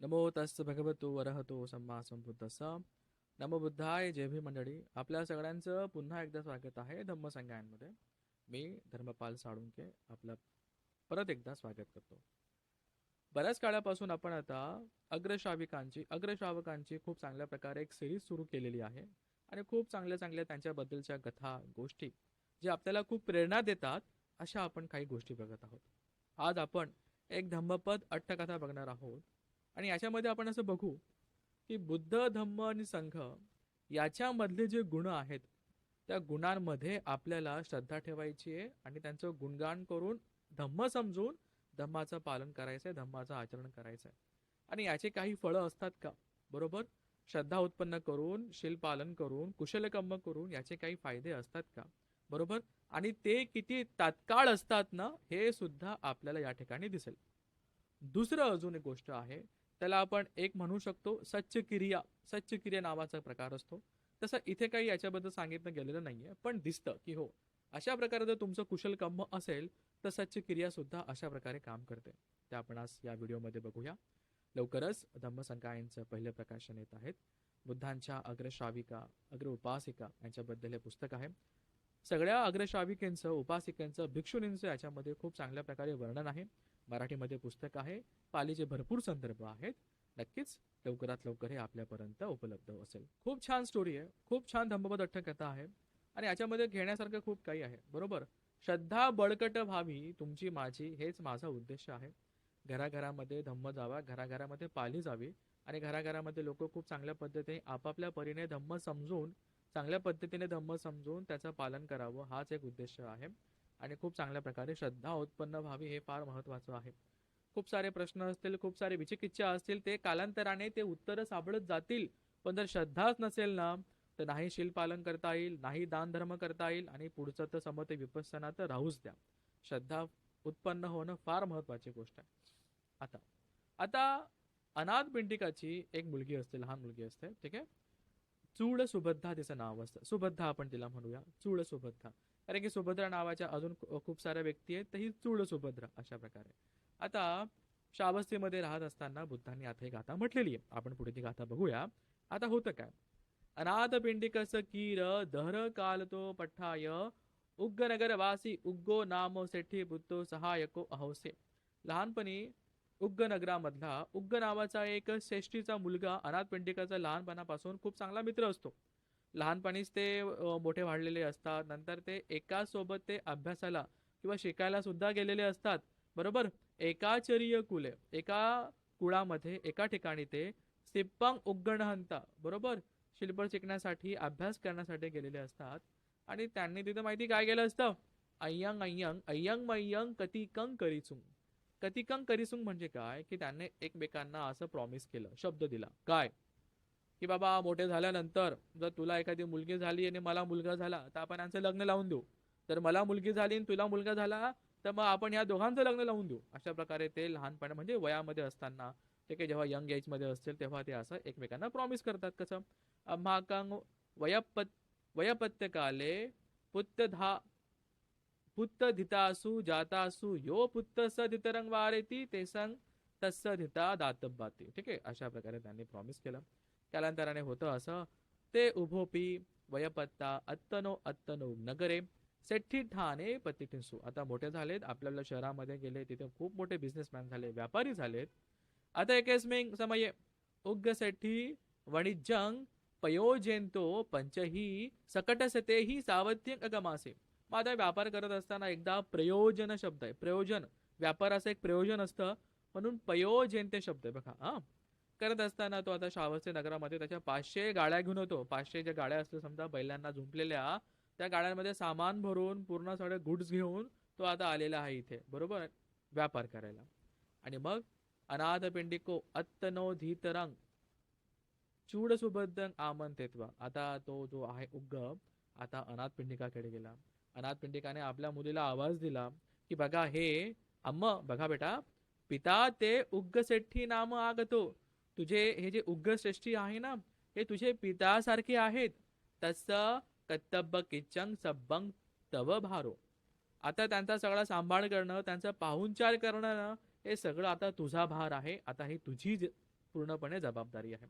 नमो तस् भगवतो वरहतो सम्मा संबुद्धस नमो बुद्धाय जय भी मंडळी. आपल्या सगळ्यांचं पुन्हा एकदा स्वागत आहे धम्मसंगायांमध्ये मी धर्मपाल साळुंके आपलं परत एकदा स्वागत करतो. बऱ्याच काळापासून आपण आता अग्रश्राविकांची अग्रश्रावकांची खूप चांगल्या प्रकारे एक सिरीज सुरू केलेली आहे आणि खूप चांगल्या चांगल्या त्यांच्याबद्दलच्या कथा गोष्टी जे आपल्याला खूप प्रेरणा देतात अशा आपण काही गोष्टी बघत आहोत. आज आपण एक धम्मपद अट्टकथा बघणार आहोत. आणि याच्यामध्ये आपण असं बघू की बुद्ध धम्म आणि संघ याच्यामधले जे गुण आहेत त्या गुणांमध्ये आपल्याला श्रद्धा ठेवायची आहे आणि त्यांचं गुणगान करून धम्म समजून धम्माचं पालन करायचंय धम्माचं आचरण करायचंय. आणि याचे काही फळं असतात का? बरोबर? श्रद्धा उत्पन्न करून शिलपालन करून कुशलकर्म करून याचे काही फायदे असतात का? बरोबर? आणि ते किती तात्काळ असतात ना हे सुद्धा आपल्याला या ठिकाणी दिसेल. दुसरं अजून एक गोष्ट आहे त्याला आपण एक म्हणू शकतो सच्च क्रिया सच्च क्रिया नावाचा प्रकार असतो. तसं इथे काही याच्याबद्दल सांगितलं गेलेलं नाहीये पण दिसतं की हो अशा प्रकारे जर तुमचं कुशल कर्म असेल तर सच्च क्रिया सुद्धा अशा प्रकारे काम करते. ते आपण आज या व्हिडिओमध्ये बघूया. लवकरच धम्मसंकायांचं पहिलं प्रकाशन येत आहेत. बुद्धांच्या अग्रश्राविका अग्र उपासिका यांच्याबद्दल हे पुस्तक आहे. सगळ्या अग्रश्राविकेंचं उपासिकेंचं भिक्षुनींचं याच्यामध्ये खूप चांगल्या प्रकारे वर्णन आहे. मराठीमध्ये पुस्तक आहे. पालीचे भरपूर संदर्भ आहेत. नक्कीच लवकरात लवकर हे आपल्यापर्यंत उपलब्ध असेल. खूप छान स्टोरी आहे. खूप छान धम्मपद अठ्ठकथा आहे. आणि याच्यामध्ये घेण्यासारखं खूप काही आहे. बरोबर? श्रद्धा बळकट व्हावी तुमची माझी हेच माझा उद्देश आहे. घराघरामध्ये धम्म जावा घराघरामध्ये पाली जावी. आणि घराघरामध्ये लोक खूप चांगल्या पद्धतीने आपापल्या परीने धम्म समजून चांगल्या पद्धतीने धम्म समजून त्याचं पालन करावं हाच एक उद्देश आहे. आणि खूप चांगल्या प्रकारे श्रद्धा उत्पन्न व्हावी हे फार महत्वाचं आहे. खूप सारे प्रश्न असतील खूप सारे विचिकिच्छा असतील ते कालांतराने ते उत्तर सापडत जातील. पण जर श्रद्धाच नसेल ना तर नाही शिलपालन करता येईल नाही दानधर्म करता येईल आणि पुढचं तर समते विपसना तर राहूच द्या. श्रद्धा उत्पन्न होणं फार महत्वाची गोष्ट आहे. आता आता अनाथ पिंडिकाची एक मुलगी असते लहान मुलगी असते ठीक आहे? चूड सुभद्धा तिचं नाव असतं. सुभद्धा आपण तिला म्हणूया. चूड सुभद्धा कारण की सुभद्रा नावाच्या अजून खूप साऱ्या व्यक्ती आहेत तर ही चूड सुभद्रा अशा प्रकारे. आता शावस्थेमध्ये राहत असताना बुद्धांनी आता ही गाथा म्हटलेली आहे. आपण पुढे ती गाथा बघूया. आता होतं काय? अनाथ पिंडिकस कीर दहर काल तो पठ्ठाय उग्गनगर वासी उग्गो नाम सेठी बुद्धो सहायको अहौसे. लहानपणी उग्गनगरामधला उग्ग नावाचा एक श्रेष्ठीचा मुलगा अनाथ पिंडिकाचा लहानपणापासून खूप चांगला मित्र असतो. लहानपणीच ते मोठे वाढलेले असतात. नंतर ते एका सोबत ते अभ्यासाला किंवा शिकायला सुद्धा गेलेले असतात. बरोबर? एकाचरीय कुले एका कुळामध्ये एका ठिकाणी ते सिप्पांग उग्गणहंता बरोबर? शिल्प शिकण्यासाठी अभ्यास करण्यासाठी गेलेले असतात. आणि त्यांनी तिथं माहिती काय केलं असतं? अय्यंग अय्यंग अय्यंग मय्यंग कतिकंग करिसुंग. कतिकंग करिसुंग म्हणजे काय? की त्यांनी एकमेकांना असं प्रॉमिस केलं शब्द दिला. काय? की बाबा मोठे झाल्यानंतर जर तुला एखादी मुलगी झाली आणि मला मुलगा झाला तर आपण यांचं लग्न लावून देऊ. तर मला मुलगी झाली आणि तुला मुलगा झाला तर मग आपण या दोघांचं लग्न लावून देऊ. अशा प्रकारे ते लहानपणा म्हणजे वयामध्ये असताना ते काही जेव्हा यंग एजमध्ये असतील तेव्हा ते असं एकमेकांना प्रॉमिस करतात. कसं? अम्हाकांग वयपत वयपत्यकाले पुत्तधा पुत्तधितासु जातासु यो पुत्त स धितरंग वारेती ते संग तस्स धिता दातब्बाती ठीक आहे? अशा प्रकारे त्यांनी प्रॉमिस केलं. कालांतराने होतं असं. ते उभोपी वयपत्ता अत्तनो अत्तनो नगरे सेठी ठाणे पतिठिंसू आता मोठे झालेत. आपल्याला शहरामध्ये गेले तिथे खूप मोठे बिझनेसमॅन झाले व्यापारी झालेत. आता एकेस्मिंग समये. उग्ग सेठी वणिज्यंग पयोजेंतो पंचही सकटसतेही सावत्यंग अगमासे. मग आता व्यापार करत असताना एकदा प्रयोजन शब्द आहे. प्रयोजन. व्यापाराचं एक प्रयोजन असतं. म्हणून पयोजेंते शब्द आहे बघा हा. करत असताना तो आता श्रावस्ती नगरामध्ये त्याच्या पाचशे गाड्या घेऊन होतो. पाचशे ज्या गाड्या असतील समजा बैलांना झुंपलेल्या त्या गाड्यांमध्ये सामान भरून पूर्ण सगळे गुड्स घेऊन तो आता आलेला आहे इथे. बरोबर? व्यापार करायला. आणि मग अनाथ पिंडिको अत्तनो धीतरंग. चूड सुबद्धंग आमंत्रित्वा आता तो जो आहे उग्ग आता अनाथ पिंडिकाकडे गेला. अनाथ पिंडिकाने आपल्या मुलीला आवाज दिला की बघा हे अम्म बघा बेटा पिता ते उग्ग सेठी नाम आगतो. तुझे हे जे उग्रश्रेष्ठी आहे ना हे तुझे पितासारखे आहेत. तसं कत्तब्ब किचंग सब्बंग तव भारो. आता त्यांचा सगळा सांभाळ करणं त्यांचा पाहुणचार करणं ना हे सगळं आता तुझा भार आहे. आता ही तुझी ज- पूर्णपणे जबाबदारी आहे.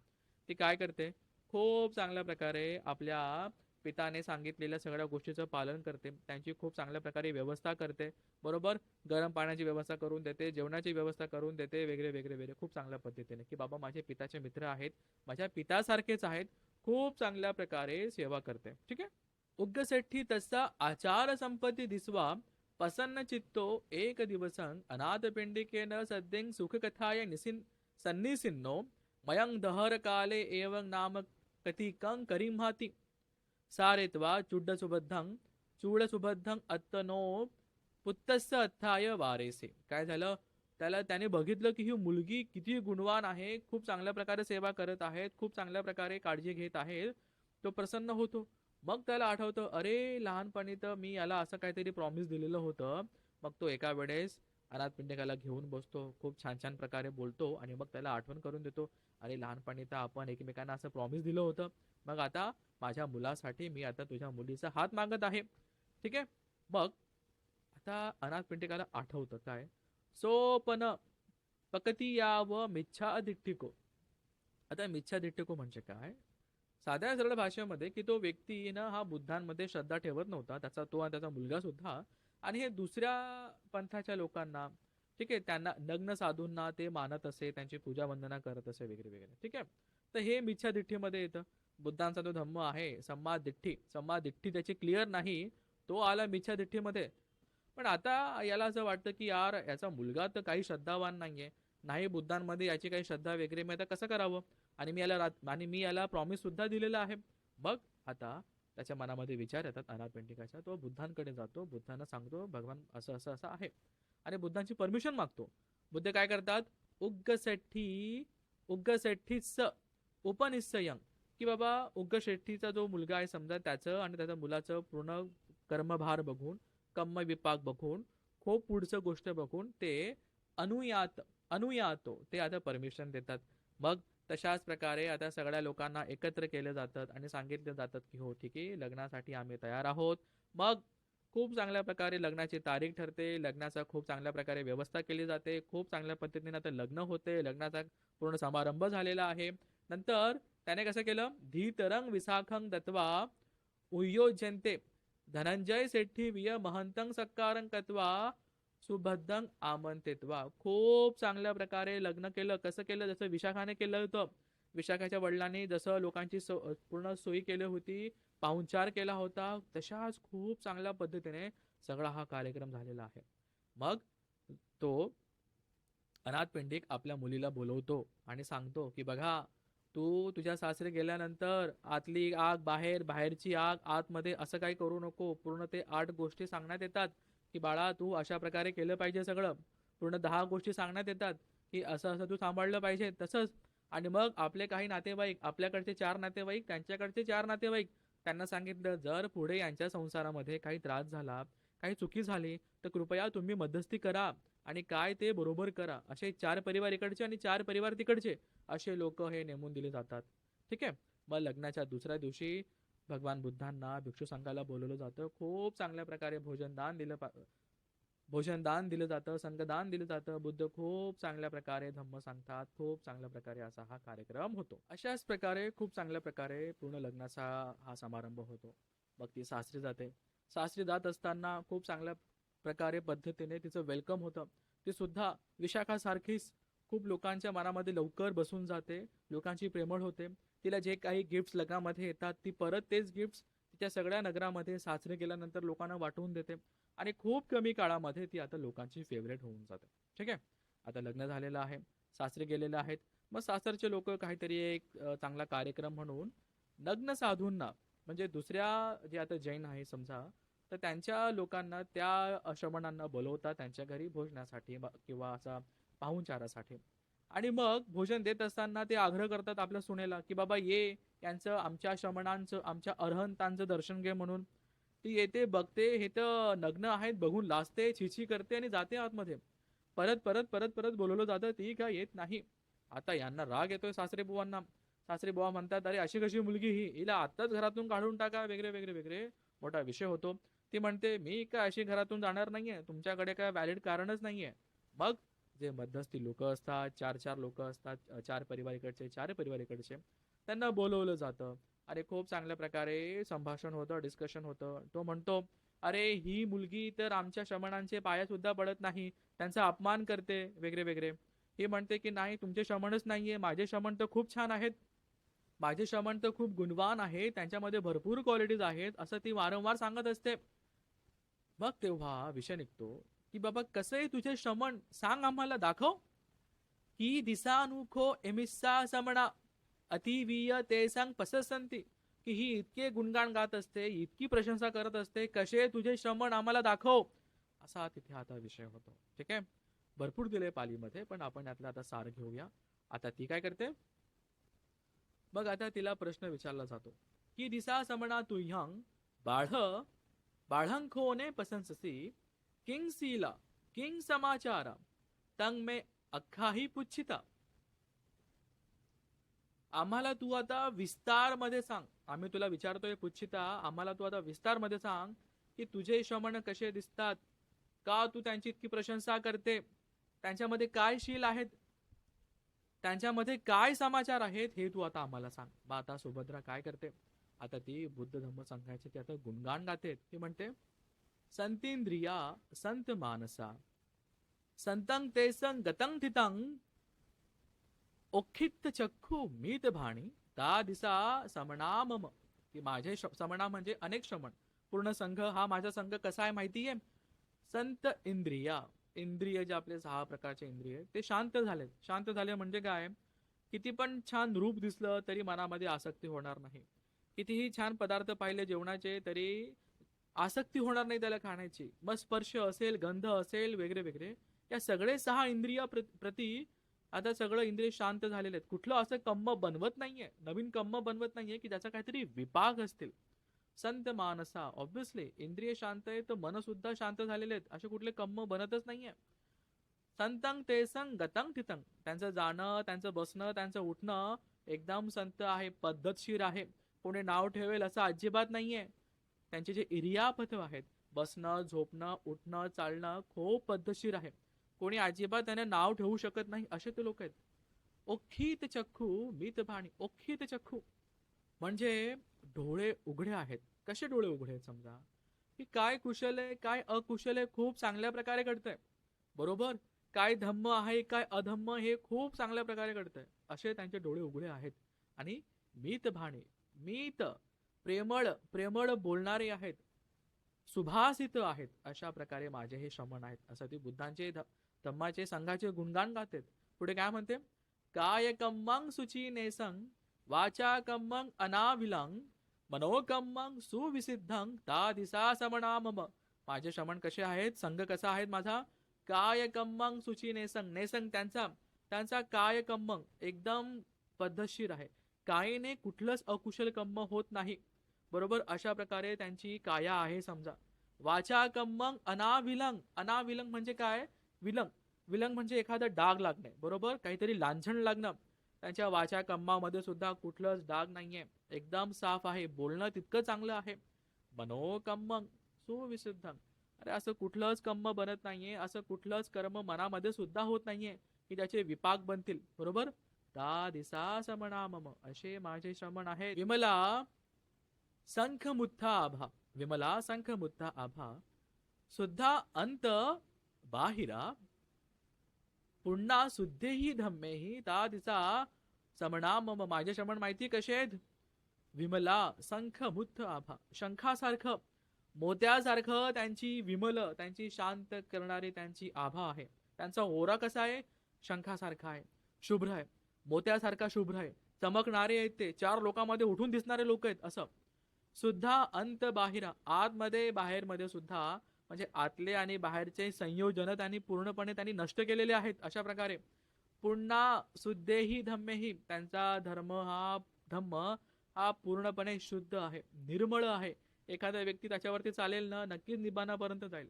ती काय करते? खूप चांगल्या प्रकारे आपल्या पिताने सांगितलेल्या सगळ्या गोष्टीचं पालन करते. त्यांची खूप चांगल्या प्रकारे व्यवस्था करते. बरोबर? गरम पाण्याची व्यवस्था करून देते जेवणाची व्यवस्था करून देते वेगळे वेगळे वेगळे. खूप चांगल्या पद्धतीने की बाबा माझे पिताचे मित्र आहेत माझ्या पितासारखेच आहेत खूप चांगल्या प्रकारे सेवा करते. ठीक आहे? उग्गसेठी तसा आचार संपत्ती दिसवा प्रसन्न चित्तो एक दिवसं अनाथ पिंडिकेन सद्यं सुखकथाय निसिन सन्निसिन्नो मयं दहर काले एवं नाम कथिकं करिम्हाति। सारेत्वा चुड्डसुबद्धं चूडसुबद्धं अत्तनो पुत्तस्य अथाय वारेसे. काय झालं? त्याला त्याने बघितलं की ही मुलगी किती गुणवान आहे खूप चांगल्या प्रकारे सेवा करत आहेत खूप चांगल्या प्रकारे काळजी घेत आहेत तो प्रसन्न होतो. मग त्याला आठवतं अरे लहानपणी तर मी याला असं काहीतरी प्रॉमिस दिलेलं होतं. मग तो एका वेळेस अनाथ पिंडकाला घेऊन बसतो. खूप छान छान प्रकारे बोलतो आणि मग त्याला आठवण करून देतो. अरे लहानपणी तर आपण एकमेकांना असं प्रॉमिस दिलं होतं. मग आता माझ्या मुलासाठी मी आता तुझ्या मुलीचा हात मागत आहे. ठीक आहे? मग आता अनाथ पिंडेकाला आठवतं काय? सोपन पकती याव मिच्छा दिट्टिको. आता मिच्छा दिट्टिको म्हणजे काय? साध्या सरळ भाषेमध्ये की तो व्यक्ती ना हा बुद्धांमध्ये श्रद्धा ठेवत नव्हता. त्याचा तो आणि त्याचा मुलगा सुद्धा आणि हे दुसऱ्या पंथाच्या लोकांना ठीक आहे त्यांना नग्न साधूंना ते मानत असे त्यांची पूजा वंदना करत असे वगैरे वगैरे ठीक आहे. तर हे मिच्छा दिठ्ठीमध्ये येतं. बुद्धांचा जो धम्म आहे सम्मा दिठ्ठी सम्मा दिठ्ठी त्याची क्लिअर नाही तो आला मिच्छा दिठ्ठीमध्ये. पण आता याला असं वाटतं की यार याचा मुलगा तर काही श्रद्धावान नाहीये. नाही बुद्धांमध्ये याची काही श्रद्धा वगैरे मी आता कसं करावं? आणि मी याला रात- आणि मी याला प्रॉमिस सुद्धा दिलेला आहे. मग आता त्याच्या मनामध्ये विचार येतात अनाथ तो बुद्धांकडे जातो बुद्धांना सांगतो भगवान असं असं असं आहे. आणि बुद्धांची परमिशन मागतो. बुद्ध काय करतात? उग्गसेठी उग्गसेठीच उपनिश्चयं की बाबा उग्गशेट्टीचा जो मुलगा आहे समजा त्याचं आणि त्याच्या मुलाचं पूर्ण कर्मभार बघून कम्म विपाक बघून खूप पुढचं गोष्ट बघून ते अनुयात अनुयातो. ते आता परमिशन देतात. मग तशाच प्रकारे आता सगळ्या लोकांना एकत्र केलं जातात आणि सांगितलं जातात की हो ठीक आहे लग्नासाठी आम्ही तयार आहोत. मग खूप चांगल्या प्रकारे लग्नाची तारीख ठरते. लग्नाचा खूप चांगल्या प्रकारे व्यवस्था केली जाते. खूप चांगल्या पद्धतीने आता लग्न होते. लग्नाचा पूर्ण समारंभ झालेला आहे. नंतर त्याने कसं केलं? धीतरंग विसाखंग दत्वा उयोजनते धनंजय सेठी विय महंतंग सत्कारं कत्वा सुबद्धंग आमंत्रित वा खूप चांगल्या प्रकारे लग्न केलं. कसं केलं? जसं विशाखाने केलं होतं. विशाखाच्या वडिलांनी जसं लोकांची सो पूर्ण सोयी केली होती पाहुणचार केला होता तशाच खूप चांगल्या पद्धतीने सगळा हा कार्यक्रम झालेला आहे. मग तो अनाथपिंडिक आपल्या मुलीला बोलवतो आणि सांगतो की बघा तू तुझ्या सासरे गेल्यानंतर आतली आग बाहेर बाहेरची आग आतमध्ये असं काही करू नको. पूर्ण ते आठ गोष्टी सांगण्यात येतात. की बाळा तू अशा प्रकारे केलं पाहिजे सगळं. पूर्ण दहा गोष्टी सांगण्यात येतात की असं असं तू सांभाळलं पाहिजे तसंच. आणि मग आपले काही नातेवाईक आपल्याकडचे चार नातेवाईक त्यांच्याकडचे चार नातेवाईक त्यांना सांगितलं जर पुढे यांच्या संसारामध्ये काही त्रास झाला काही चुकी झाली तर कृपया तुम्ही मध्यस्थी करा आणि काय ते बरोबर करा. असे चार परिवार इकडचे आणि चार परिवार तिकडचे असे लोक हे नेमून दिले जातात. ठीक आहे? मग लग्नाच्या दुसऱ्या दिवशी भगवान बुद्धांना भिक्षू संघाला बोलवलं जातं. खूप चांगल्या प्रकारे भोजनदान दिलं पा भोजनदान दिलं जातं संघदान दिलं जातं. बुद्ध खूप चांगल्या प्रकारे धम्म सांगतात. खूप चांगल्या प्रकारे असा हा कार्यक्रम होतो. अशाच प्रकारे खूप चांगल्या प्रकारे पूर्ण लग्नाचा हा समारंभ होतो. मग ती सासरी जाते. सासरी जात असताना खूप चांगल्या प्रकारे पद्धतीने तिचं वेलकम होतं. ती सुद्धा विशाखासारखीच खूप लोकांच्या मनामध्ये लवकर बसून जाते. लोकांची प्रेमळ होते. तिला जे काही गिफ्ट्स लग्नामध्ये येतात ती परत तेच गिफ्ट्स तिच्या सगळ्या नगरामध्ये सासरे गेल्यानंतर लोकांना वाटवून देते. आणि खूप कमी काळामध्ये ती आता लोकांची फेवरेट होऊन जाते. ठीक आहे? आता लग्न झालेलं आहे सासरे गेलेले आहेत. मग सासरचे लोक काहीतरी एक चांगला कार्यक्रम म्हणून नग्न साधूंना म्हणजे दुसऱ्या जे आता जैन आहे समजा तर त्यांच्या लोकांना त्या अश्रमणांना बोलवतात त्यांच्या घरी भोजनासाठी किंवा असा पाहुणचारासाठी. आणि मग भोजन देत असताना ते आग्रह करतात आपल्या सुनेला की बाबा ये यांचं आमच्या श्रमणांचं आमच्या अर्हंतांचं दर्शन घे म्हणून. ती येते बघते हे तर नग्न आहेत बघून लाजते छिछी करते आणि जाते आतमध्ये. परत परत परत परत बोलवलं जातं ती का येत नाही. आता यांना राग येतोय सासरे बुवांना. सासरे बुवा म्हणतात अरे अशी कशी मुलगी ही? हिला आत्ताच घरातून काढून टाका. वेगळे वेगळे वेगळे मोठा विषय होतो. ती म्हणते मी काय अशी घरातून जाणार नाहीये? तुमच्याकडे काय व्हॅलिड कारणच नाहीये. मग जे मध्यस्थी लोक असतात चार चार लोक असतात चार परिवार इकडचे चार परिवार इकडचे त्यांना बोलवलं जातं. आणि खूप चांगल्या प्रकारे संभाषण होतं डिस्कशन होतं. तो म्हणतो अरे ही मुलगी तर आमच्या श्रमणांचे पाया सुद्धा पडत नाही. त्यांचा अपमान करते. वगैरे वगैरे हे म्हणते की नाही तुमचे श्रमणच नाहीये. माझे श्रमण तर खूप छान आहेत. माझे श्रमण तर खूप गुणवान आहेत त्यांच्यामध्ये भरपूर क्वालिटीज आहेत. असं ती वारंवार सांगत असते. मग तेव्हा विषय निघतो. की बाबा कसं आहे तुझे श्रमण सांग आम्हाला दाखव. की दिसानुखो एमिस्सा समणा अतिवीय ते सांग पसंती की ही इतके गुणगान गात असते इतकी प्रशंसा करत असते कसे तुझे श्रमण आम्हाला दाखव. असा तिथे आता विषय होतो. ठीक आहे? भरपूर दिले पालीमध्ये पण आपण यातला आता सार घेऊया. आता ती काय करते? मग आता तिला प्रश्न विचारला जातो. की दिसा समणा तुह्यंग बाढ बाढंखोने पसंससी किंग सीला किंग समाचार तंग मे अख्खाही पुच्छिता आम्हाला तू आता विस्तारमध्ये सांग आम्ही तुला विचारतोय पुच्छिता आम्हाला तू आता विस्तारमध्ये सांग की तुझे श्रमण कसे दिसतात का तू त्यांची इतकी प्रशंसा करते त्यांच्यामध्ये काय शील आहेत त्यांच्यामध्ये काय समाचार आहेत हे तू आता आम्हाला सांग मग आता सुभद्रा काय करते आता ती बुद्ध धम्म संघाचे ती आता गुणगान गाते ती म्हणते संतींद्रिया संत मानसा संतं ते संगतं थितं ओखित चक्खू मीत भाणी ता दिसा समणामम की माझे समणा म्हणजे अनेक श्रमण पूर्ण संघ हा माझा संघ कसा आहे माहिती आहे संत इंद्रिया इंद्रिय जे आपले सहा प्रकारचे इंद्रिय ते शांत झाले शांत झाले म्हणजे काय किती पण छान रूप दिसलं तरी मनामध्ये आसक्ती होणार नाही कितीही छान पदार्थ पाहिले जेवणाचे तरी आसक्ती होणार नाही त्याला खाण्याची. मग स्पर्श असेल गंध असेल वगैरे वगैरे या सगळे सहा इंद्रिय प्र- प्रती आता सगळं इंद्रिय शांत झालेले आहेत. कुठलं असं कम्म बनवत नाहीये. नवीन कम्म बनवत नाहीये की त्याचा काहीतरी विपाक असतील. संत मानसा ऑब्विसली इंद्रिय शांत आहे तर मन सुद्धा शांत झालेले आहेत. असे कुठले कम्म बनतच नाहीये. संतंग ते संग गतंग तितंग. त्यांचं जाणं त्यांचं बसणं त्यांचं उठणं एकदम संत आहे पद्धतशीर आहे. कोणी नाव ठेवेल असं अजिबात नाहीये. त्यांचे जे इरियापथव आहेत बसणं झोपणं उठणं चालणं खूप पद्धतशीर आहे. कोणी अजिबात त्याने नाव ठेवू शकत नाही असे ते लोक आहेत. ओखीत चक्खू मित भाणी ओखीत चक्खू. म्हणजे डोळे उघडे आहेत. कसे डोळे उघडे आहेत समजा? की काय कुशल आहे काय अकुशल आहे खूप चांगल्या प्रकारे घडतंय. बरोबर? काय धम्म आहे काय अधम्म हे खूप चांगल्या प्रकारे घडतंय. असे त्यांचे डोळे उघडे आहेत. आणि मीत भाणे मीत प्रेमळ प्रेमळ बोलणारे आहेत. सुभासित आहेत. अशा प्रकारे माझे हे श्रमण आहेत. असं ते बुद्धांचे ध- धम्माचे संघाचे गुणगान गातेत. पुढे काय म्हणते? काय कम्मंग सुची नेसंग वाचा कम्मंग अनाविलंग मनोकम्मंग सुविसिद्धंग ता दिसा समणा मम माझे श्रमण कसे आहेत? संघ कसा आहेत माझा? काय कम्मंग सुची नेसंग नेसंग त्यांचा त्यांचा काय कम्मंग एकदम पद्धतशीर आहे. कायेने कुठलंच अकुशल कम्म होत नाही. बरोबर? अशा प्रकारे त्यांची काया आहे समजा. वाचा कम्मंग अनाविलंग. अनाविलंग म्हणजे काय? विलंग. विलंग म्हणजे एखादा डाग लागणे. बरोबर? काहीतरी लांछण लागणं. त्यांच्या वाचा कम्मामध्ये सुद्धा कुठलंच डाग नाहीये. एकदम साफ आहे. बोलणं तितकं चांगलं आहे. मनोकम्मंग. सुविशुद्धं. अरे असं कुठलंच कम्म बनत नाहीये. असं कुठलंच कर्म मनामध्ये सुद्धा होत नाहीये की त्याचे विपाक बनतील. बरोबर? दा दिसा समणा मम असे माझे श्रमण आहे विमला संख संखमुत्था आभा विमला संख संखमुत्था आभा सुद्धा अंत बाहिरा पुन्हा सुद्धेही धम्मेही ता तिचा समणा मम माझे श्रमण माहिती कसे आहेत? विमला संख मुत्थ आभा शंखासारखं मोत्यासारखं त्यांची विमल त्यांची शांत करणारी त्यांची आभा आहे. त्यांचा ओरा कसा आहे? शंखासारखा आहे. शुभ्र आहे. मोत्यासारखा शुभ्र आहे. चमकणारे आहेत ते. चार लोकांमध्ये उठून दिसणारे लोक आहेत असं. सुद्धा अंत बाहेर आतमध्ये बाहेरमध्ये सुद्धा म्हणजे आतले आणि बाहेरचे संयोजन त्यांनी पूर्णपणे त्यांनी नष्ट केलेले आहेत अशा प्रकारे. पुन्हा सुद्धेही धम्मेही त्यांचा धर्म हा धम्म हा पूर्णपणे शुद्ध आहे निर्मळ आहे. एखादा व्यक्ती त्याच्यावरती चालेल ना नक्कीच निबाणापर्यंत जाईल.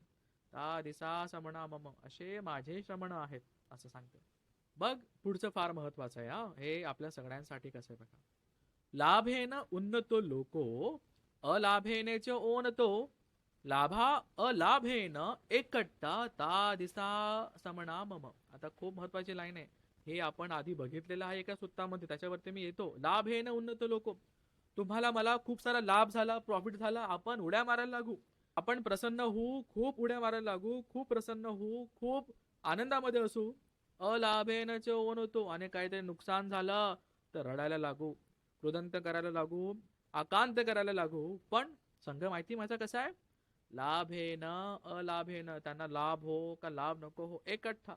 ता दिसा समणा मम असे माझे श्रमण आहेत असं सांगते. बघ पुढचं फार महत्वाचं आहे हे आपल्या सगळ्यांसाठी कसं आहे बघा. लाभेन उन्नतो लोको अलाभेने च ओनतो लाभा अलाभेन एकट्टा ता दिसा समना मम. आता खूप महत्वाची लाईन आहे. हे आपण आधी बघितलेलं आहे एका सुत्तामध्ये त्याच्यावरती मी येतो. लाभेन उन्नत लोक. तुम्हाला मला खूप सारा लाभ झाला प्रॉफिट झाला आपण उड्या मारायला लागू. आपण प्रसन्न होऊ खूप उड्या मारायला लागू खूप प्रसन्न होऊ खूप आनंदामध्ये असू. अलाभेन च होतो आणि काहीतरी नुकसान झालं तर रडायला लागू. कृदंत करायला लागू. आकांत करायला लागू. पण संघ माहिती माझा कसा आहे? लाभेन अलाभेन त्यांना लाभ हो का लाभ नको हो एकठ्ठा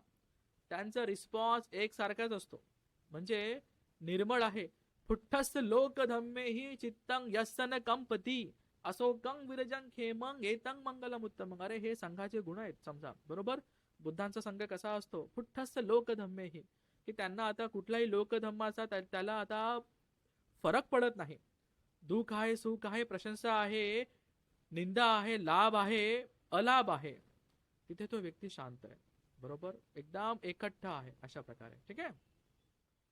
त्यांचा रिस्पॉन्स एकसारखाच असतो. म्हणजे निर्मळ आहे. फुट्टस्थ लोक धम्मे ही चित्तंग यसन कंपती असो कंग विरजंग खेमंग एतंग मंगलम उत्तम अरे हे संघाचे गुण आहेत समजा. बरोबर? बुद्धांचा संघ कसा असतो? फुट्टस्थ लोकधम्मे ही. की त्यांना आता कुठलाही लोकधम्माचा त्या- त्याला आता फरक पडत नाही. दुःख आहे सुख आहे प्रशंसा आहे निंदा आहे लाभ आहे अलाभ आहे. तिथे तो व्यक्ती शांत आहे. बरोबर? एकदम एकट्ठा आहे अशा प्रकारे. ठीक आहे?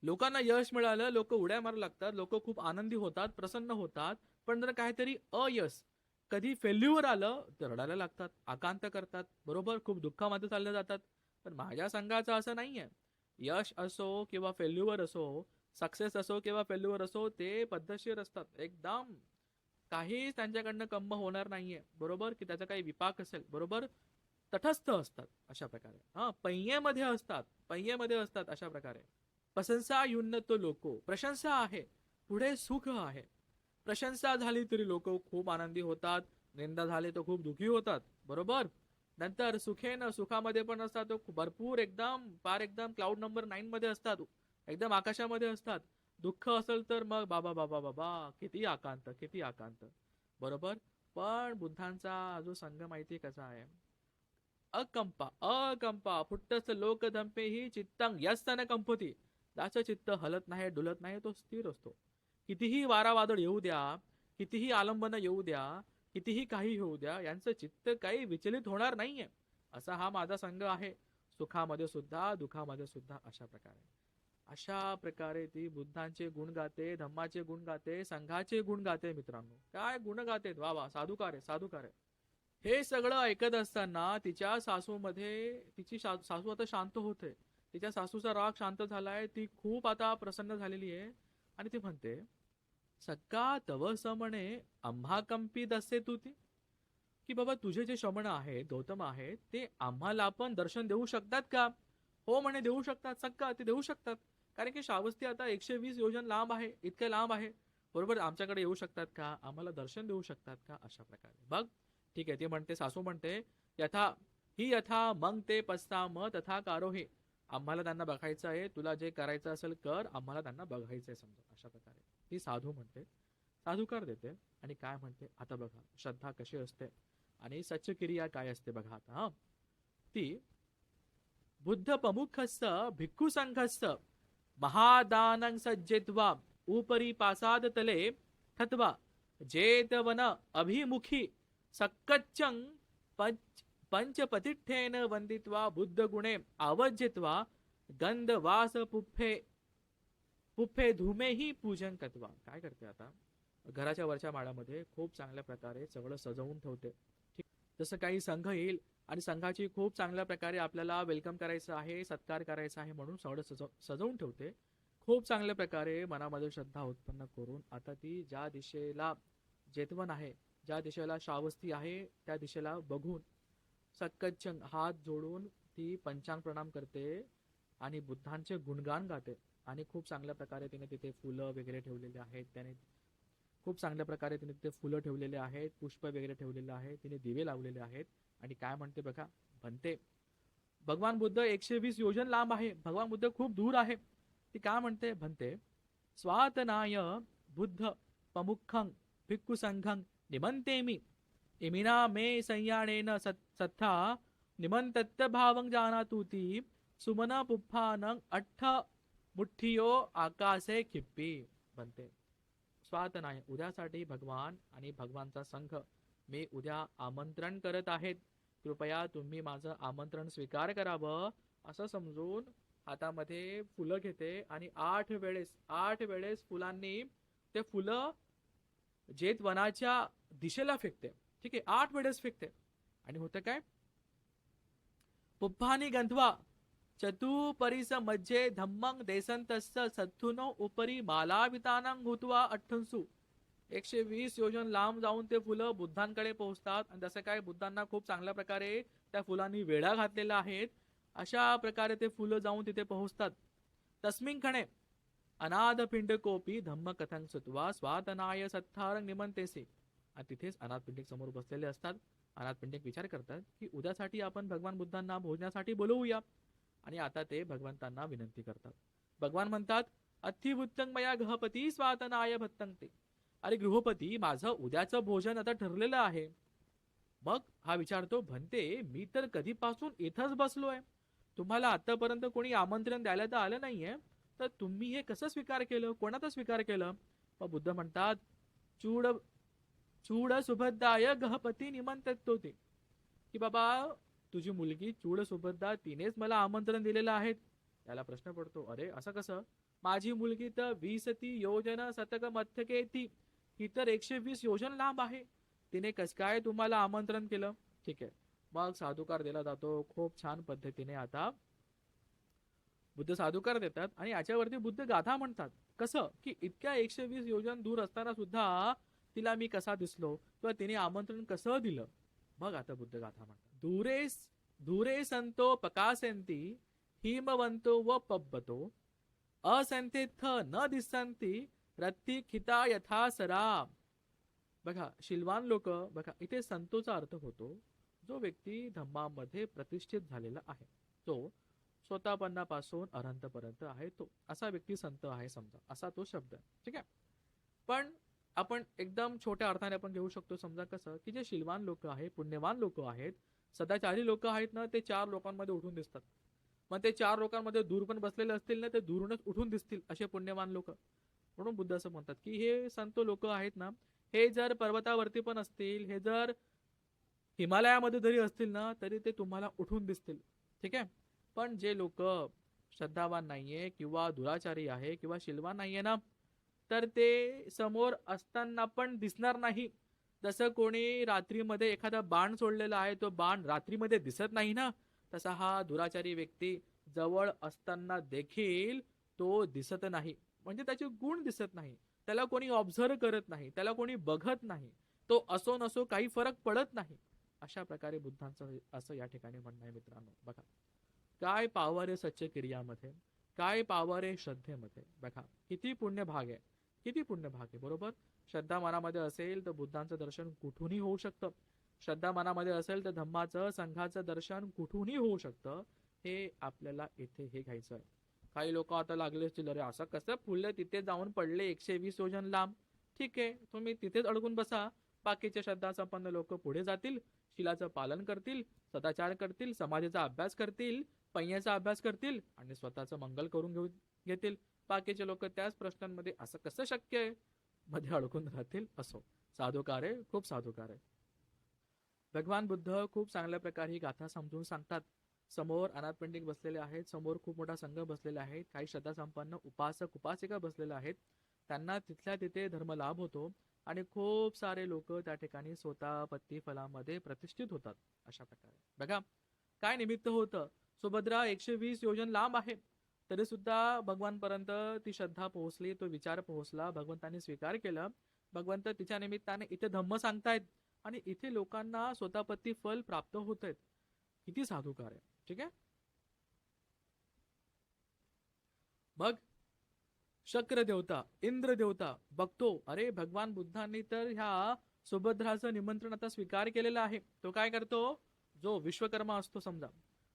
लोकांना यश मिळालं लोक उड्या मारू लागतात लोक खूप आनंदी होतात प्रसन्न होतात पण जर काहीतरी अयश कधी फेल्युअर आलं तर रडायला लागतात आकांत करतात. बरोबर? खूप दुःखामध्ये चालले जातात. पण माझ्या संघाचं असं नाहीये. यश असो किंवा फेल्युअर असो सक्सेस असो किंवा फेल्युअर असो ते पद्धतशीर असतात. एकदम काहीच त्यांच्याकडनं कम्म होणार नाहीये. बरोबर? की त्याचा काही विपाक असेल. बरोबर? तटस्थ असतात अशा प्रकारे. हा पैयेमध्ये असतात. पैयेमध्ये असतात अशा प्रकारे. प्रशंसा युन्नतो लोको. प्रशंसा आहे. पुढे सुख आहे. प्रशंसा झाली तरी लोक खूप आनंदी होतात. निंदा झाली तर खूप दुखी होतात. बरोबर? नंतर सुखेन सुखामध्ये पण असतात. भरपूर एकदम फार एकदम क्लाउड नंबर नाईन मध्ये असतात. एकदम आकाशामध्ये असतात. दुःख असेल तर मग बाबा बाबा बाबा किती आकांत किती आकांत. बरोबर? पण बुद्धांचा जो संघ माहिती कसा आहे? अकंपा अकंपा फुट्टस लोक धंपे ही चित्तंग यस्तन कंपती त्याचं चित्त हलत नाही डुलत नाही तो स्थिर असतो. कितीही वारा वादळ येऊ द्या कितीही आलंबन येऊ द्या कितीही काही होऊ द्या यांचं चित्त काही विचलित होणार नाहीये. असा हा माझा संघ आहे. सुखामध्ये सुद्धा दुखामध्ये सुद्धा अशा प्रकारे. अशा प्रकारे ती बुद्धांचे गुण गाते धम्माचे गुण गाते संघाचे गुण गाते मित्रांनो. काय गुण गाते वा वा साधुकार आहे साधुकार आहे हे सगळं ऐकत असताना तिच्या सासूमध्ये तिची शा- सासू आता शांत होते. तिच्या सासूचा राग शांत झालाय ती खूप आता प्रसन्न झालेली आहे. आणि ती म्हणते सक्का तव समणे आम्हा कंपी दसे तू ती. की बाबा तुझे जे श्रमण आहेत गौतम आहेत ते आम्हाला पण दर्शन देऊ शकतात का? हो म्हणे देऊ शकतात सक्का ते देऊ शकतात. कारण की श्रावस्ती आता एकशे वीस योजन लांब आहे इतके लांब आहे. बरोबर? आमच्याकडे येऊ शकतात का? आम्हाला दर्शन देऊ शकतात का? अशा प्रकारे. बघ ठीक आहे ती म्हणते सासू म्हणते यथा ही यथा मग ते पस्ता म तथा कारो हे. आम्हाला त्यांना बघायचं आहे तुला जे करायचं असेल कर आम्हाला त्यांना बघायचं आहे समजा अशा प्रकारे. ती साधू म्हणते साधुकार देते आणि काय म्हणते? आता बघा श्रद्धा कशी असते आणि सच्चक्रिया काय असते बघा आता हा. ती बुद्ध प्रमुखस्थ भिक्खू संघस्थ महादानं सज्जेत्वा उपरि पासादतले जेतवन अभिमुखी सक्कच्चं पंच पंचपतिष्ठेन वंदित्वा बुद्ध गुणे आवज्यत्वा गंधवास पुफ्फे पुफ्फे धुमेही पूजन कत्वा. काय करते आता? घराच्या वरच्या माळामध्ये खूप चांगल्या प्रकारे सगळं सजवून ठेवते. जसं काही संघ येईल आणि संघाची खूप चांगल्या प्रकारे आपल्याला वेलकम करायचं आहे सत्कार करायचा आहे म्हणून सगळं सजव सजवून ठेवते. खूप चांगल्या प्रकारे मनामध्ये श्रद्धा उत्पन्न करून आता ती ज्या दिशेला जेतवन आहे ज्या दिशेला श्रावस्ती आहे त्या दिशेला बघून सत्कच्छंग हात जोडून ती पंचांग प्रणाम करते आणि बुद्धांचे गुणगान गाते. आणि खूप चांगल्या प्रकारे तिने तिथे फुलं वगैरे ठेवलेले आहेत. त्याने खूप चांगल्या प्रकारे तिने तिथे फुलं ठेवलेले आहेत पुष्प वगैरे ठेवलेले आहेत. तिने दिवे लावलेले आहेत. आणि काय म्हणते बघा? म्हणते भगवान बुद्ध एकशे वीस योजन लांब आहे. भगवान बुद्ध खूप दूर आहे. ती काय म्हणते? म्हणते स्वातनाय बुद्ध प्रमुखं भिक्खू संघं निमंते मी इमिना मे संयाणेन सत् सत्था निमंतत्य भावं जानातु ती सुमन पुफ्फानं अठ्ठ मुठ्ठियो आकाशे खिप्पी. म्हणते स्वातनाय उद्यासाठी भगवान आणि भगवानचा संघ मी उद्या आमंत्रण करत आहेत. कृपया तुम्ही माझं आमंत्रण स्वीकार करावं असं समजून हातामध्ये फुलं घेते आणि आठ वेळेस आठ वेळेस फुलांनी ते फुलं जेत वनाच्या दिशेला फेकते. ठीक आहे आठ वेळेस फेकते. आणि होतं काय? पुप्पानी गंधवा चतुपरीसमध्ये धम्मंग देसंतस्य सत्थुनो उपरी मालावितानां हुत्वा अठ्ठंसू एकशे वीस योजन लांब जाऊन ते फुलं बुद्धांकडे पोहोचतात. आणि जसं काय बुद्धांना खूप चांगल्या प्रकारे त्या फुलांनी वेढा घातलेला आहेत अशा प्रकारे ते फुलं जाऊन तिथे पोहोचतात. तस्मिन खणे अनाथ पिंड कोपी धम्म कथन सुतवा स्वातनाय सत्थारंग निमंतेसे. आणि तिथेच अनाथपिंडिक समोर बसलेले असतात. अनाथपिंडिक विचार करतात की उद्यासाठी आपण भगवान बुद्धांना भोजनासाठी बोलवूया. आणि आता ते भगवंतांना विनंती करतात. भगवान म्हणतात अत्थिवुत्तंग मया गहपती स्वातनाय भत्तंग ते. अरे गृहपती माझं उद्याचं भोजन आता ठरलेलं आहे. मग हा विचारतो भंते मी तर कधीपासून इथंच बसलोय. तुम्हाला आतापर्यंत कोणी आमंत्रण द्यायला तर आलं नाहीये. तर तुम्ही हे कसं स्वीकार केलं? कोणाचा स्वीकार केलं? मग बुद्ध म्हणतात चूड चूड सुभद्राय गहपती निमंत्रित होते की बाबा तुझी मुलगी चूड सुभद्रा तिनेच मला आमंत्रण दिलेलं आहे. त्याला प्रश्न पडतो अरे असं कसं? माझी मुलगी तर वीस ती योजना शतक मथके ती ही तर एकशे वीस योजन लांब आहे. तिने कस काय तुम्हाला आमंत्रण केलं? ठीक आहे. मग साधुकार दिला जातो. खूप छान पद्धतीने आता बुद्ध साधुकार देतात आणि याच्यावरती बुद्ध गाथा म्हणतात. कसं? की इतक्या एकशे वीस योजन दूर असताना सुद्धा तिला मी कसा दिसलो? किंवा तिने आमंत्रण कसं दिलं? मग आता बुद्ध गाथा म्हणतात. दुरे दुरे संतो पकासंती हिमवंतो व पब्बतो. असंतेथ न दिसंती रत्तिखिता यथा सरा. बघा शिलवान लोक बघा इथे संतोचा अर्थ होतो जो व्यक्ती धम्मामध्ये प्रतिष्ठित झालेला आहे. तो स्वतःपणापासून अनंतपर्यंत आहे तो असा व्यक्ती संत आहे समजा असा तो शब्द ठीक आहे? पण आपण एकदम छोट्या अर्थाने आपण घेऊ शकतो समजा कसं की जे शिलवान लोक आहे पुण्यवान लोक आहेत सदाचारी लोक आहेत ना ते चार लोकांमध्ये उठून दिसतात. मग ते चार लोकांमध्ये दूर पण बसलेले असतील ना ते दूरूनच उठून दिसतील असे पुण्यवान लोक. म्हणून बुद्ध असं म्हणतात की हे संत लोक आहेत ना हे जर पर्वतावरती पण असतील हे जर हिमालयामध्ये जरी असतील ना तरी ते तुम्हाला उठून दिसतील. ठीक आहे? पण जे लोक श्रद्धावान नाहीये किंवा दुराचारी आहे किंवा शिलवान नाहीये ना तर ते समोर असताना पण दिसणार नाही. जसं कोणी रात्रीमध्ये एखादा बाण सोडलेला आहे तो बाण रात्रीमध्ये दिसत नाही ना तसा हा दुराचारी व्यक्ती जवळ असताना देखील तो दिसत नाही. म्हणजे त्याचे गुण दिसत नाही. त्याला कोणी ऑब्झर्व करत नाही. त्याला कोणी बघत नाही. तो असो नसो काही फरक पडत नाही. अशा प्रकारे बुद्धांचं असं या ठिकाणी म्हणणं आहे मित्रांनो. बघा. काय पावर आहे सच्च क्रियामध्ये काय पावर आहे श्रद्धेमध्ये. बघा. किती पुण्य भाग आहे. किती पुण्य भाग आहे बरोबर? श्रद्धा मनामध्ये असेल तर बुद्धांचं दर्शन कुठूनही होऊ शकतं. श्रद्धा मनामध्ये असेल तर धम्माचं संघाचं दर्शन कुठूनही होऊ शकतं. हे आपल्याला इथे हे घ्यायचं आहे. काही लोक आता लागले असतील अरे असं कसं फुलं तिथे जाऊन पडले एकशे वीस योजन लांब. ठीक आहे तुम्ही तिथेच अडकून बसा. बाकीचे श्रद्धा संपन्न लोक पुढे जातील शिलाचं पालन करतील सदाचार करतील समाजाचा अभ्यास करतील पैयाचा अभ्यास करतील आणि स्वतःचं मंगल करून घेऊ घेतील. बाकीचे लोक त्याच प्रश्नांमध्ये असं कसं शक्य आहे? मध्ये अडकून राहतील असो. साधुकार आहे खूप साधुकार आहे. भगवान बुद्ध खूप चांगल्या प्रकारे ही गाथा समजून सांगतात. समोर अनाथपिंडिक बसलेले आहेत समोर खूप मोठा संघ बसलेला आहे काही श्रद्धा संपन्न उपासक उपासिका बसलेले आहेत. त्यांना तिथल्या तिथे धर्म लाभ होतो आणि खूप सारे लोक त्या ठिकाणी स्वतः पत्ती फलामध्ये प्रतिष्ठित होतात अशा प्रकारे. बघा काय निमित्त होतं? सुभद्रा एकशे वीस योजन लांब आहे. तरी सुद्धा भगवानपर्यंत ती श्रद्धा पोहोचली तो विचार पोहोचला भगवंतांनी स्वीकार केला. भगवंत तिच्या निमित्ताने इथे धम्म सांगतायत आणि इथे लोकांना स्वतःपत्ती फल प्राप्त होत आहेत किती साधुकार आहे ठीक आहे? मग शक्र देवता इंद्र देवता बघतो अरे भगवान बुद्धांनी तर ह्या सुभद्राचं निमंत्रण आता स्वीकार केलेलं आहे. तो काय करतो? जो विश्वकर्मा असतो समजा.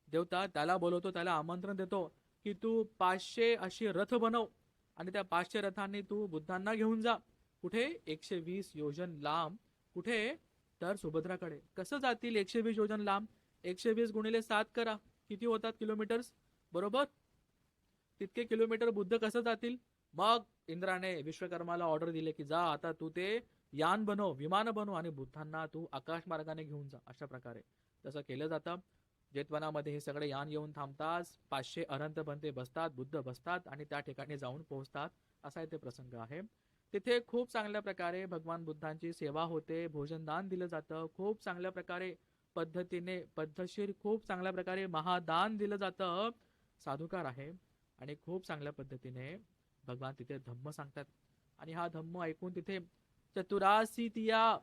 देवता त्याला बोलवतो त्याला आमंत्रण देतो की तू पाचशे अशी रथ बनव आणि त्या पाचशे रथांनी तू बुद्धांना घेऊन जा. कुठे? एकशे वीस योजन लांब. कुठे? तर सुभद्राकडे. कसं जातील एकशे वीस योजन लांब? एकशे वीस गुणिले सात करा. किती होतात किलोमीटर्स? बरोबर? तितके किलोमीटर बुद्ध कसं जातील? मग इंद्राने विश्वकर्माला ऑर्डर दिले की जा आता तू ते यान बनव विमान बनव आणि बुद्धांना तू आकाश मार्गाने घेऊन जा. अशा प्रकारे. तसं केलं जातं. जेतवनामध्ये हे सगळे यान येऊन थांबतात. पाचशे अनंत बनते बसतात बुद्ध बसतात आणि त्या ठिकाणी जाऊन पोहोचतात. असा इथे प्रसंग आहे. तिथे खूप चांगल्या प्रकारे भगवान बुद्धांची सेवा होते भोजनदान दिलं जातं. खूप चांगल्या प्रकारे पद्धतीने पद्धतशीर खूप चांगल्या प्रकारे महादान दिलं जातं. साधुकार आहे आणि खूप चांगल्या पद्धतीने भगवान तिथे धम्म सांगतात. आणि हा धम्म ऐकून तिथे चतुरासी तिया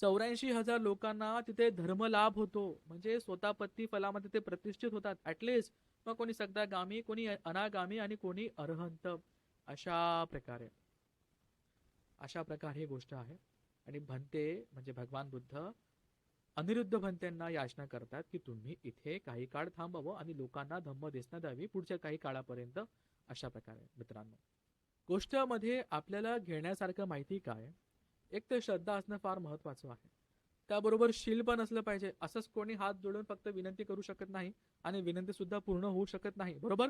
चौऱ्याऐंशी हजार लोकांना तिथे धर्म लाभ होतो. म्हणजे स्वतः पत्ती फलामध्ये ते प्रतिष्ठित होतात. ऍटलिस्ट मग कोणी सगदागामी कोणी अनागामी आणि कोणी अरहंत. अशा प्रकारे. अशा प्रकारे ही गोष्ट आहे. आणि भंते म्हणजे भगवान बुद्ध अनिरुद्ध भंत्यांना याचना करतात की तुम्ही इथे काही काळ थांबावं आणि लोकांना धम्म देसना द्यावी पुढच्या काही काळापर्यंत अशा प्रकारे मित्रांनो. गोष्टामध्ये आपल्याला घेण्यासारखं माहिती काय? एक तर श्रद्धा असणं फार महत्वाचं आहे. त्याबरोबर शील पण असलं पाहिजे. असंच कोणी हात जोडून फक्त विनंती करू शकत नाही आणि विनंती सुद्धा पूर्ण होऊ शकत नाही. बरोबर?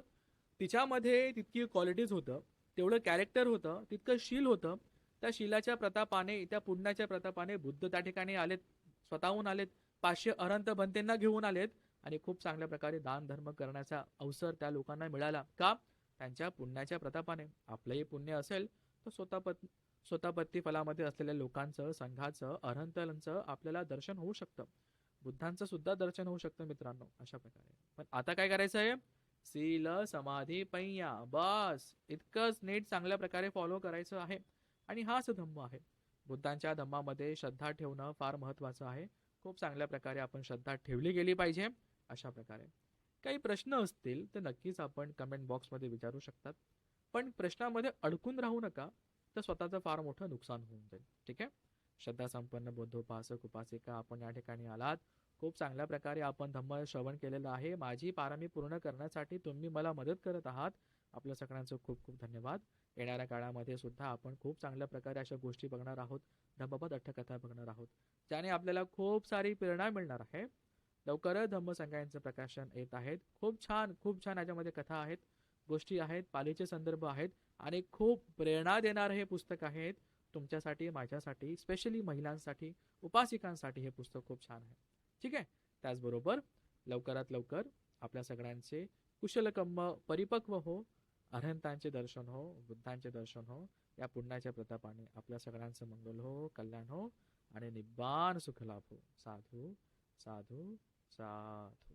तिच्यामध्ये तितकी क्वालिटीज होतं तेवढं कॅरेक्टर होतं तितकं शील होतं. त्या शिलाच्या प्रतापाने त्या पुण्याच्या प्रतापाने बुद्ध त्या ठिकाणी आलेत. स्वतःहून आलेत पाचशे अनंत बनतेंना घेऊन आलेत आणि खूप चांगल्या प्रकारे दान धर्म करण्याचा अवसर त्या लोकांना मिळाला. का? त्यांच्या पुण्याच्या प्रतापाने. आपलंही पुण्य असेल तर स्वतः पत् स्वतःपत्ती फलामध्ये असलेल्या लोकांचं संघाचं अरहंतलांचं आपल्याला दर्शन होऊ शकतं. बुद्धांचं सुद्धा दर्शन होऊ शकतं मित्रांनो अशा प्रकारे. पण आता काय करायचं आहे? सील समाधी पैया. बस. इतकंच नीट चांगल्या प्रकारे फॉलो करायचं आहे. आणि हाच धम्म आहे. बुद्धांच्या धम्मामध्ये श्रद्धा ठेवणं फार महत्वाचं आहे. खूप चांगल्या प्रकारे आपण श्रद्धा ठेवली गेली पाहिजे अशा प्रकारे. काही प्रश्न असतील तर नक्कीच आपण कमेंट बॉक्समध्ये विचारू शकतात. पण प्रश्नामध्ये अडकून राहू नका तर स्वतःचं फार मोठं नुकसान होऊन जाईल. ठीक आहे? श्रद्धा संपन्न बुद्धोपासक उपासिका आपण या ठिकाणी आलात. खूप चांगल्या प्रकारे आपण धम्म श्रवण केलेलं आहे. माझी पारमी पूर्ण करण्यासाठी तुम्ही मला मदत करत आहात. आपल्या सगळ्यांचं खूप खूप धन्यवाद. येणाऱ्या काळामध्ये सुद्धा आपण खूप चांगल्या प्रकारे अशा गोष्टी बघणार आहोत. धम्मपद अठ्ठकथा बघणार आहोत. ज्याने आपल्याला खूप सारी प्रेरणा मिळणार आहे. लवकरच धम्मसंगायांचं प्रकाशन येत आहेत. खूप छान खूप छान याच्यामध्ये कथा आहेत गोष्टी आहेत पालीचे संदर्भ आहेत आणि खूप प्रेरणा देणारं हे पुस्तक आहेत. तुमच्यासाठी माझ्यासाठी स्पेशली महिलांसाठी उपासिकांसाठी हे पुस्तक खूप छान आहे. ठीक आहे? त्याचबरोबर लवकरात लवकर आपल्या सगळ्यांचे कुशलकम्म परिपक्व हो. अनंतांचे दर्शन हो बुद्धांचे दर्शन हो या पुण्याच्या प्रतापाने आपल्या सगळ्यांचं मंगल हो कल्याण हो आणि निब्बान सुख लाभ हो. साधू साधू साधू.